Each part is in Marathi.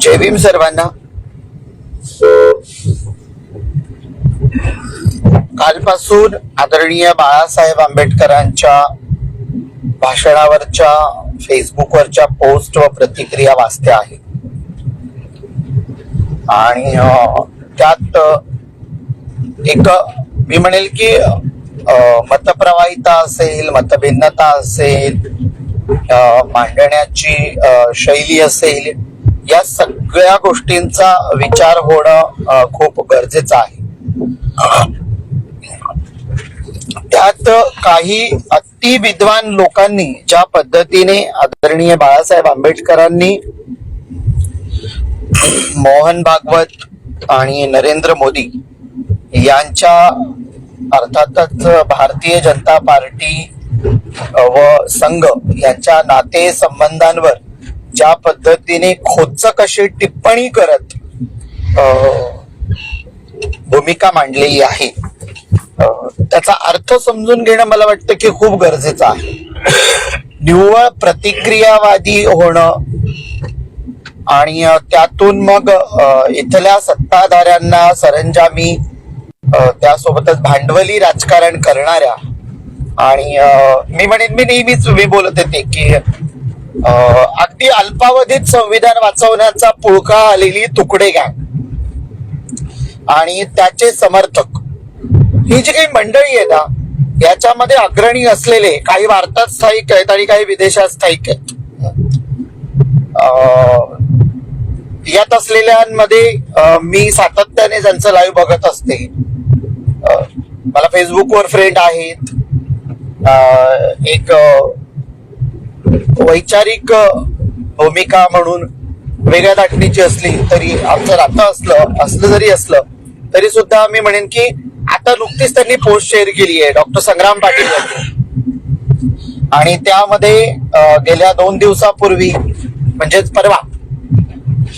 जय भीम सर्वांना. कालपासून आदरणीय बाळासाहेब आंबेडकरांच्या भाषणावरच्या फेसबुकवरच्या पोस्ट व प्रतिक्रिया वाचत्या आहेत आणि त्यात एक मी म्हणेल की मतप्रवाहिता असेल मतभिन्नता असेल मांडण्याची शैली असेल या सगळ्या गोष्टींचा विचार होणं खूप गरजेचं आहे. त्यात काही अति विद्वान लोकांनी ज्या पद्धतीने आदरणीय बाळासाहेब आंबेडकरांनी मोहन भागवत आणि नरेंद्र मोदी यांच्या अर्थातच भारतीय जनता पार्टी व संघ यांच्या नाते संबंधांवर ज्या पद्धतीने खोचक अशी टिप्पणी करत भूमिका मांडलेली आहे. त्याचा अर्थ समजून घेणं मला वाटतं की खूप गरजेचं आहे. निव्वळ प्रतिक्रियावादी होणं आणि त्यातून मग इथल्या सत्ताधाऱ्यांना सरंजामी त्यासोबतच भांडवली राजकारण करणाऱ्या आणि मी म्हणेन मी नेहमीच मी बोलत होते की अगदी अल्पावधीत संविधान वाचवण्याचा पुळका आलेली तुकडे गँग आणि त्याचे समर्थक ही जी काही मंडळी आहे ना याच्यामध्ये अग्रणी असलेले काही भारतात स्थायिक आहेत आणि काही विदेशात स्थायिक आहेत. यात असलेल्यांमध्ये मी सातत्याने ज्यांचं लाईव्ह बघत असते मला फेसबुकवर फ्रेंड आहेत. एक वैचारिक भूमिका म्हणून वेगळ्या दाटणीची असली तरी आमचं राहतं असलं असलं जरी असलं तरी सुद्धा मी म्हणेन की आता नुकतीच त्यांनी पोस्ट शेअर केली आहे डॉक्टर संग्राम पाटील यांनी. आणि त्यामध्ये गेल्या दोन दिवसापूर्वी म्हणजेच परवा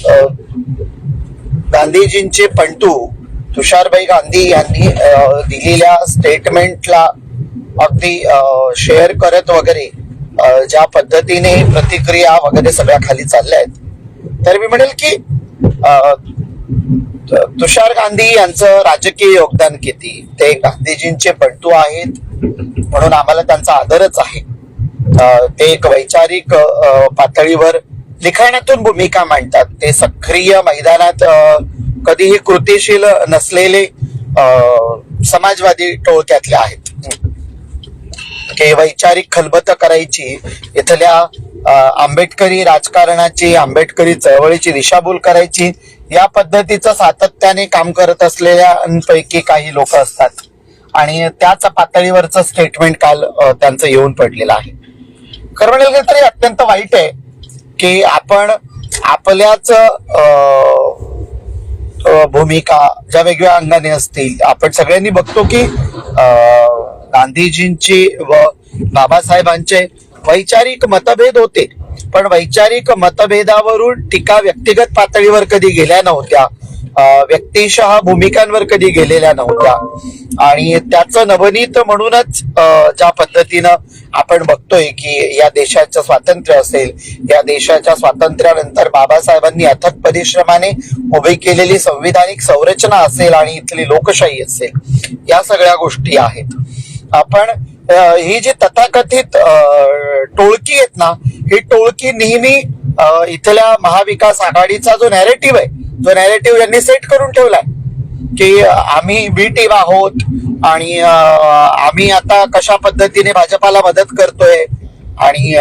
अं, गांधीजींचे पंटू तुषारबाई गांधी यांनी दिलेल्या स्टेटमेंटला अगदी शेअर करत वगैरे ज्या पद्धतीने प्रतिक्रिया वगैरे सगळ्या खाली चालल्या आहेत. तर मी म्हणेल की अं, तुषार गांधी यांचं राजकीय योगदान किती? ते गांधीजींचे पटू आहेत म्हणून आम्हाला त्यांचा आदरच आहे. ते एक वैचारिक पातळीवर लिखाणातून भूमिका मांडतात. ते सक्रिय मैदानात कधीही कृतिशील नसलेले अं, समाजवादी टोळक्यातले आहेत. की वैचारिक खलबत करायची इथल्या आंबेडकरी राजकारणाची आंबेडकरी चळवळीची दिशाभूल करायची या पद्धतीचं सातत्याने काम करत असलेल्यांपैकी काही लोक असतात. आणि त्याच पातळीवरचं स्टेटमेंट काल त्यांचं येऊन पडलेलं आहे. खरं म्हणाल गेलं तरी अत्यंत वाईट आहे की आपण आपल्याच भूमिका ज्या वेगवेगळ्या अंगाने असतील आपण सगळ्यांनी बघतो की गांधीजींची व बाबासाहेबांचे वैचारिक मतभेद होते. पण वैचारिक मतभेदावरून टीका व्यक्तिगत पातळीवर कधी गेल्या नव्हत्या. व्यक्तिशः भूमिकांवर कधी गेलेल्या नव्हत्या. आणि त्याचं नवनीत म्हणूनच ज्या पद्धतीनं आपण बघतोय की या देशाचं स्वातंत्र्य असेल या देशाच्या स्वातंत्र्यानंतर बाबासाहेबांनी अथक परिश्रमाने उभी केलेली संविधानिक संरचना असेल आणि इथली लोकशाही असेल या सगळ्या गोष्टी आहेत. आपण ही जी तथाकथित टोळकी आहेत ना ही टोळकी नेहमी इथल्या महाविकास आघाडीचा जो नॅरेटिव्ह आहे जो नॅरेटिव्ह यांनी सेट करून ठेवलाय. की आम्ही बी टीम आहोत आणि आम्ही आता कशा पद्धतीने भाजपाला मदत करतोय आणि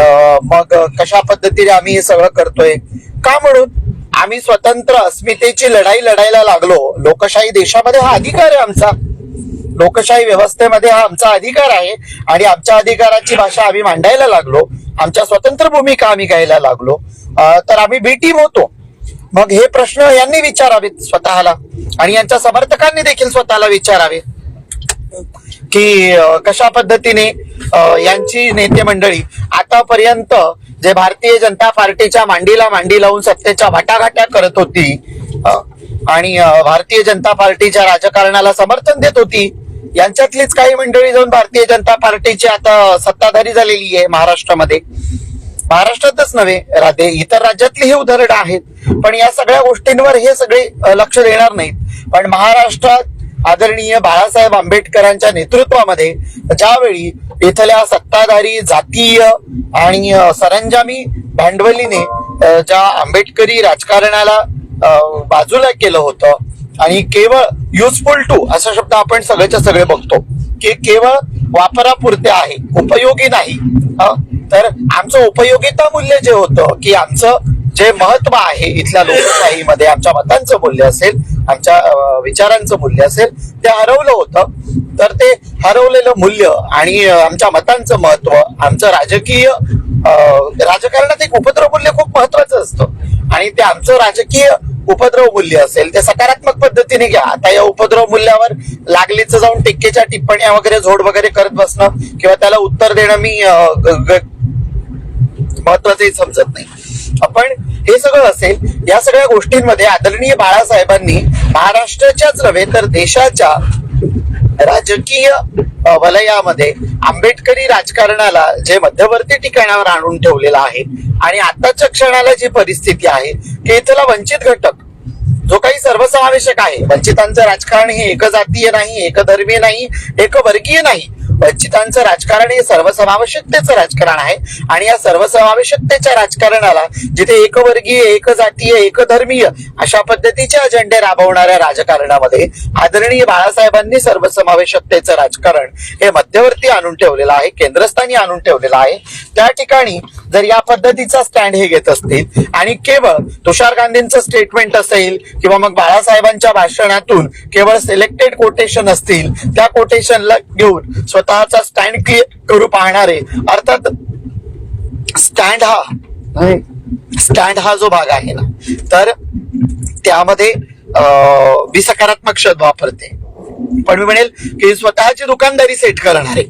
मग कशा पद्धतीने आम्ही हे सगळं करतोय. का म्हणून? आम्ही स्वतंत्र अस्मितेची लढाई लढायला लागलो. लोकशाही देशामध्ये हा अधिकार आहे आमचा. लोकशाही व्यवस्थेमध्ये हा आमचा अधिकार आहे आणि आमच्या अधिकाराची भाषा आम्ही मांडायला लागलो. आमच्या स्वतंत्र भूमिका आम्ही घ्यायला लागलो. तर आम्ही बी टीम होतो. मग हे प्रश्न यांनी विचारावेत स्वतःला आणि यांच्या समर्थकांनी देखील स्वतःला विचारावे. की कशा पद्धतीने यांची नेते मंडळी आतापर्यंत जे भारतीय जनता पार्टीच्या मांडीला मांडी लावून सत्तेच्या वाटाघाट्या करत होती आणि भारतीय जनता पार्टीच्या राजकारणाला समर्थन देत होती यांच्यातलीच काही मंडळी जाऊन भारतीय जनता पार्टीची आता सत्ताधारी झालेली आहे महाराष्ट्रामध्ये. महाराष्ट्रातच नव्हे राधे इतर राज्यातली ही उदाहरणं आहेत. पण या सगळ्या गोष्टींवर हे सगळे लक्ष देणार नाहीत. पण महाराष्ट्रात आदरणीय बाळासाहेब आंबेडकरांच्या नेतृत्वामध्ये ज्यावेळी इथल्या सत्ताधारी जातीय आणि सरंजामी भांडवलीने ज्या आंबेडकरी राजकारणाला बाजूला केलं होतं आणि केवळ युजफुल टू असा शब्द आपण सगळेच्या सगळे बघतो की केवळ वापरापुरते आहे उपयोगी नाही. तर आमचं उपयोगिता मूल्य जे होतं की आमचं जे महत्त्व आहे इथल्या लोकशाहीमध्ये आमच्या मतांचं मूल्य असेल आमच्या विचारांचं मूल्य असेल ते हरवलं होतं. तर ते हरवलेलं मूल्य आणि आमच्या मतांचं महत्त्व आमचं राजकीय राजकारणात एक उपद्रव मूल्य खूप महत्वाचं असतं. आणि ते आमचं राजकीय उपद्रव मूल्य असेल ते सकारात्मक पद्धतीने घ्या. आता या उपद्रव मूल्यावर लागलीच जाऊन टिक्केच्या टिप्पण्या वगैरे झोड वगैरे करत बसणं किंवा त्याला उत्तर देणं मी महत्वाचंही समजत नाही. आपण हे सगळं असेल या सगळ्या गोष्टींमध्ये आदरणीय बाळासाहेबांनी महाराष्ट्राच्याच नव्हे तर देशाच्या राजकीय वलयामध्ये आंबेडकरी राजकारणाला जे मध्यवर्ती ठिकाणावर आणून ठेवलेलं आहे आणि आताच्या क्षणाला जी परिस्थिती आहे की इथला वंचित घटक जो काही सर्वसमावेशक आहे वंचितांचं राजकारण हे एकजातीय नाही एकधर्मीय नाही एकवर्गीय नाही वंचितांचं राजकारण हे सर्वसमावेशकतेचं राजकारण आहे. आणि या सर्वसमावेशकतेच्या राजकारणाला जिथे एकवर्गीय एकजातीय एकधर्मीय अशा पद्धतीचे अजेंडे राबवणाऱ्या राजकारणामध्ये आदरणीय बाळासाहेबांनी सर्वसमावेशकतेचं राजकारण हे मध्यवर्ती आणून ठेवलेलं आहे केंद्रस्थानी आणून ठेवलेलं आहे. त्या ठिकाणी जर या पद्धतीचा स्टँड हे घेत असतील आणि केवळ तुषार गांधींचं स्टेटमेंट असेल किंवा मग बाळासाहेबांच्या भाषणातून केवळ सिलेक्टेड कोटेशन असतील त्या कोटेशनला घेऊन स्वतःचा स्टँड क्लिअर करू पाहणारे अर्थात स्टँड हा स्टँड हा जो भाग आहे ना तर त्यामध्ये अं, मी सकारात्मक शब्द वापरते. पण मी म्हणेल की स्वतःची दुकानदारी सेट करणारे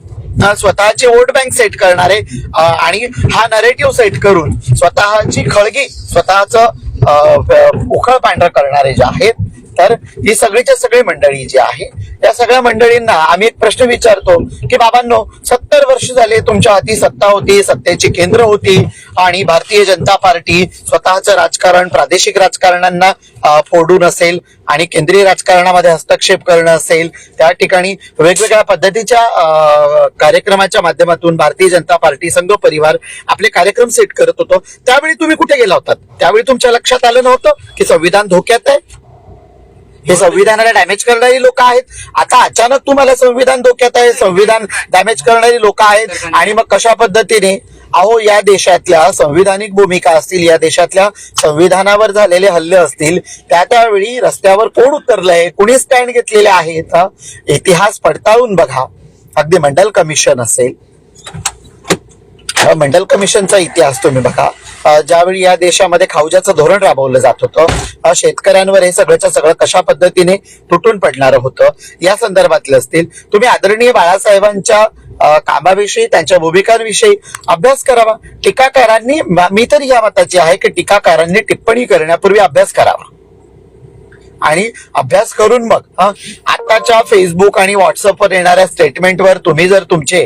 स्वतःची वोट बँक सेट करणारे आणि हा नरेटिव्ह सेट करून स्वतःची खळगी स्वतःच उखळ पांढरं करणारे जे आहेत तर ही सगळीच्या सगळी मंडळी जी आहे या सगळ्या मंडळींना आम्ही एक प्रश्न विचारतो की बाबांनो सत्तर वर्ष झाले तुमच्या हाती सत्ता होती सत्तेची केंद्र होती आणि भारतीय जनता पार्टी स्वतःचं राजकारण प्रादेशिक राजकारणांना फोडून असेल आणि केंद्रीय राजकारणामध्ये हस्तक्षेप करणं असेल त्या ठिकाणी वेगवेगळ्या पद्धतीच्या अं, कार्यक्रमाच्या माध्यमातून भारतीय जनता पार्टी संघ परिवार आपले कार्यक्रम सेट करत होतो. त्यावेळी तुम्ही कुठे गेला होतात? त्यावेळी तुमच्या लक्षात आलं नव्हतं की संविधान धोक्यात आहे? हे संविधानाला डॅमेज करणारी लोक आहेत. आता अचानक तुम्हाला संविधान धोक्यात आहे संविधान डॅमेज करणारी लोक आहेत. आणि मग कशा पद्धतीने? अहो या देशातल्या संविधानिक भूमिका असतील या देशातल्या संविधानावर झालेले हल्ले असतील त्या त्यावेळी रस्त्यावर कोण उतरलंय? कुणी स्टँड घेतलेले आहेत? इतिहास पडताळून बघा. अगदी मंडल कमिशन असेल. अ, मंडल कमिशनचा इतिहास तुम्ही बघा. ज्यावेळी या देशामध्ये खावजाचं धोरण राबवलं जात होतं शेतकऱ्यांवर हे सगळंच्या सगळं कशा पद्धतीने तुटून पडणारं होतं या संदर्भातले असतील. तुम्ही आदरणीय बाळासाहेबांच्या कामाविषयी त्यांच्या भूमिकांविषयी अभ्यास करावा. टीकाकारांनी मी तरी या मताची आहे की टीकाकारांनी टिप्पणी करण्यापूर्वी अभ्यास करावा. आणि अभ्यास करून मग आत्ताच्या आताच्या फेसबुक आणि व्हॉट्सअपवर येणाऱ्या स्टेटमेंटवर तुम्ही जर तुमचे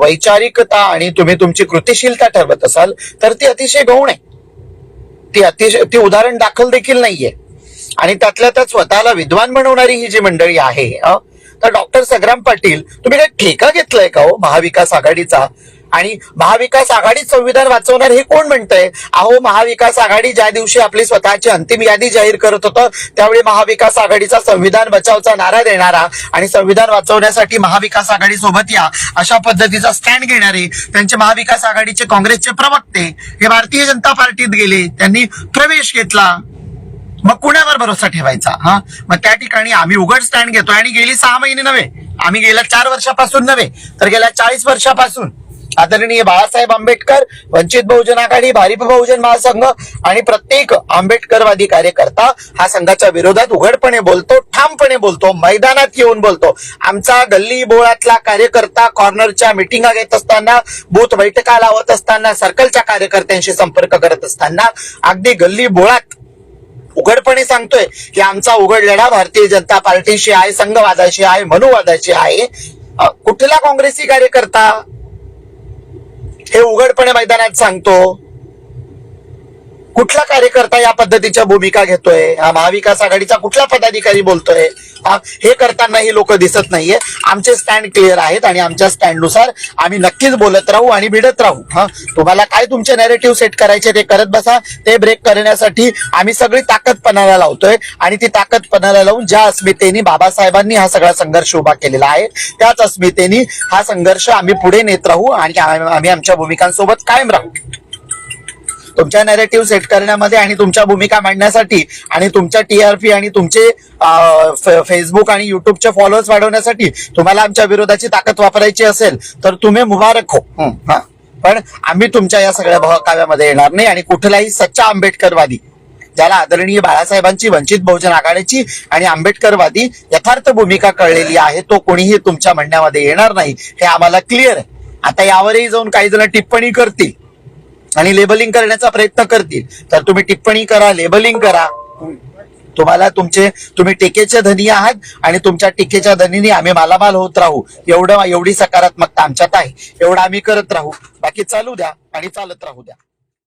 वैचारिकता आणि तुम्ही तुमची कृतिशीलता ठरवत असाल तर ती अतिशय गौण आहे. ती अतिशय ती उदाहरण दाखल देखील नाहीये. आणि त्यातल्या त्यात स्वतःला विद्वान बनवणारी ही जी मंडळी आहे तर डॉक्टर संग्राम पाटील तुम्ही काय ठेका घेतलाय का हो महाविकास आघाडीचा? आणि महाविकास आघाडीत संविधान वाचवणार हे कोण म्हणतंय? अहो महाविकास आघाडी ज्या दिवशी आपली स्वतःची अंतिम यादी जाहीर करत होतं त्यावेळी महाविकास आघाडीचा संविधान बचावचा नारा देणारा आणि संविधान वाचवण्यासाठी महाविकास आघाडी सोबत या अशा पद्धतीचा स्टँड घेणारे त्यांचे महाविकास आघाडीचे काँग्रेसचे प्रवक्ते हे भारतीय जनता पार्टीत गेले. त्यांनी प्रवेश घेतला. मग कुणावर भरोसा ठेवायचा? हा? मग त्या ठिकाणी आम्ही उघड स्टँड घेतोय. आणि गेली सहा महिने नव्हे. आम्ही गेल्या चार वर्षापासून नव्हे तर गेल्या चाळीस वर्षापासून. आदरणीय बाळासाहेब आंबेडकर वंचित बहुजन आघाडी भारिप बहुजन महासंघ आणि प्रत्येक आंबेडकरवादी कार्यकर्ता हा संघाच्या विरोधात उघडपणे बोलतो ठामपणे बोलतो मैदानात येऊन बोलतो. आमचा गल्ली बोळातला कार्यकर्ता कॉर्नरच्या मिटिंगा घेत असताना बूथ बैठका लावत असताना सर्कलच्या कार्यकर्त्यांशी संपर्क करत असताना अगदी गल्ली बोळात उघडपणे सांगतोय की आमचा उघड लढा भारतीय जनता पार्टीशी आहे संघवादाशी आहे मनुवादाशी आहे. कुठला काँग्रेसी कार्यकर्ता? हे उघडपणे मैदानात सांगतो. कुठला कार्यकर्ता या पद्धतीच्या भूमिका घेतोय? हा महाविकास आघाडीचा कुठला पदाधिकारी बोलतोय? हे करताना ही लोक दिसत नाहीये. आमचे स्टँड क्लिअर आहेत आणि आमच्या स्टँडनुसार आम्ही नक्कीच बोलत राहू आणि भिडत राहू. हा तुम्हाला काय तुमचे नॅरेटिव्ह सेट करायचे ते करत बसा. ते ब्रेक करण्यासाठी आम्ही सगळी ताकद पणाला लावतोय आणि ती ताकद पणाला लावून ज्या अस्मितेने बाबासाहेबांनी हा सगळा संघर्ष उभा केलेला आहे त्याच अस्मितेने हा संघर्ष आम्ही पुढे नेत राहू आणि आम्ही आमच्या भूमिकांसोबत कायम राहू. तुमच्या नॅरेटिव्ह सेट करण्यामध्ये आणि तुमच्या भूमिका मांडण्यासाठी आणि तुमच्या टीआरपी आणि तुमचे फेसबुक आणि युट्यूबचे फॉलोअर्स वाढवण्यासाठी तुम्हाला आमच्या विरोधाची ताकद वापरायची असेल तर तुम्ही मुबारक हो. पण आम्ही तुमच्या या सगळ्या बहकाव्यामध्ये येणार नाही आणि कुठलाही सच्चा आंबेडकरवादी ज्याला आदरणीय बाळासाहेबांची वंचित बहुजन आघाडीची आणि आंबेडकरवादी यथार्थ भूमिका कळलेली आहे तो कोणीही तुमच्या म्हणण्यामध्ये येणार नाही. हे आम्हाला क्लिअर आहे. आता यावरही जाऊन काही जण टिप्पणी करतील. आणि लेबलिंग करण्याचा प्रयत्न करतील. तर तुम्ही टिप्पणी करा लेबलिंग करा. तुम्हाला तुमचे तुम्ही टीकेचे धनी आहात आणि तुमच्या टीकेच्या धनीने आम्ही मालामाल होत राहू. एवढं एवढी सकारात्मकता आमच्यात आहे. एवढं आम्ही करत राहू. बाकी चालू द्या आणि चालत राहू द्या.